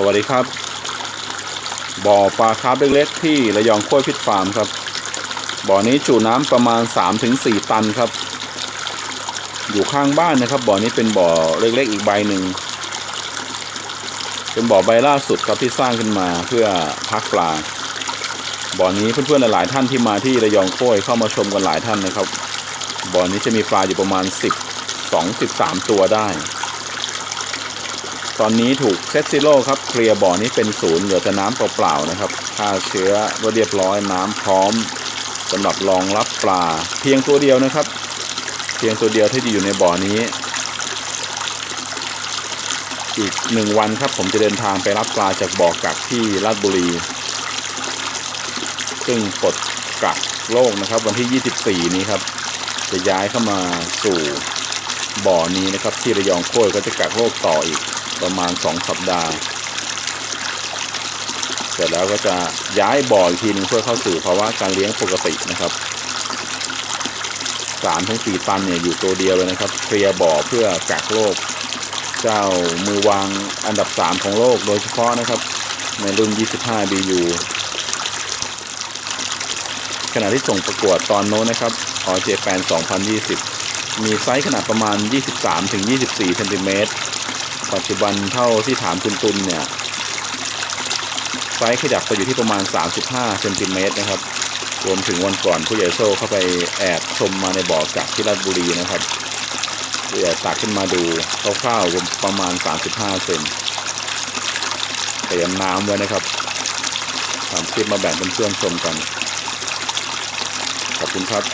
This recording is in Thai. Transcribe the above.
สวัสดีครับ บ่อปลาคาร์ฟเล็กๆที่ระยองโค้ยฟิตฟาร์มครับ บ่อนี้จุน้ำประมาณ 3-4 ตันครับ อยู่ข้างบ้านนะครับ บ่อนี้เป็นบ่อเล็กๆอีกใบหนึ่ง เป็นบ่อใบล่าสุดครับที่สร้างขึ้นมาเพื่อพักปลา บ่อนี้เพื่อนๆหลายๆท่านที่มาที่ระยองโค้ยเข้ามาชมกันหลายท่านนะครับ บ่อนี้จะมีปลาอยู่ประมาณ 10 2 13 ตัวได้ ตอนนี้ถูกเซตซิโร่ครับเคลียร์บ่อนี้เป็นศูนย์เหลือแต่น้ำเปล่าๆนะครับฆ่าเชื้อไว้เรียบร้อยน้ำพร้อมสำหรับรองรับปลา เพียงตัวเดียวนะครับ เพียงตัวเดียวที่อยู่ในบ่อนี้ อีกหนึ่งวันครับผมจะเดินทางไปรับปลาจากบ่อกักที่ราชบุรี ซึ่งปลดกักโลกนะครับ วันที่ 24 นี้ครับ จะย้ายเข้ามาสู่บ่อนี้นะครับ ที่ระยองโค้ยก็จะกักโรคต่ออีก ประมาณ 2 สัปดาห์ เสร็จแล้วก็จะย้ายบ่ออีกทีนึงเพื่อเข้าสู่ภาวะการเลี้ยงปกตินะครับสามถึงสี่ตันเนี่ยอยู่ตัวเดียวเลยนะครับ เคลียร์บ่อเพื่อกักโรคเจ้ามือวางอันดับ3ของโลกโดยเฉพาะนะครับ ในรุ่น 25 BU ขณะที่ส่งประกวดตอนโน้นนะครับออเจแปน2020 มีไซส์ขนาดประมาณ 23ถึง24เซนติเมตร ปัจจุบันเท่าที่ถามคุณตุลเนี่ย ไซส์ขยับไปอยู่ที่ประมาณ 35เซนติเมตรนะครับ รวมถึงวันก่อนผู้ใหญ่โซ่เข้าไปแอบชมมาในบ่อกักที่ราชบุรีนะครับผู้ใหญ่ตักขึ้นมาดูคร่าวๆประมาณ 35 เซนเตรียมน้ำไว้นะครับทำคลิปมาแบ่งเพื่อนๆชมกัน ขอบคุณครับ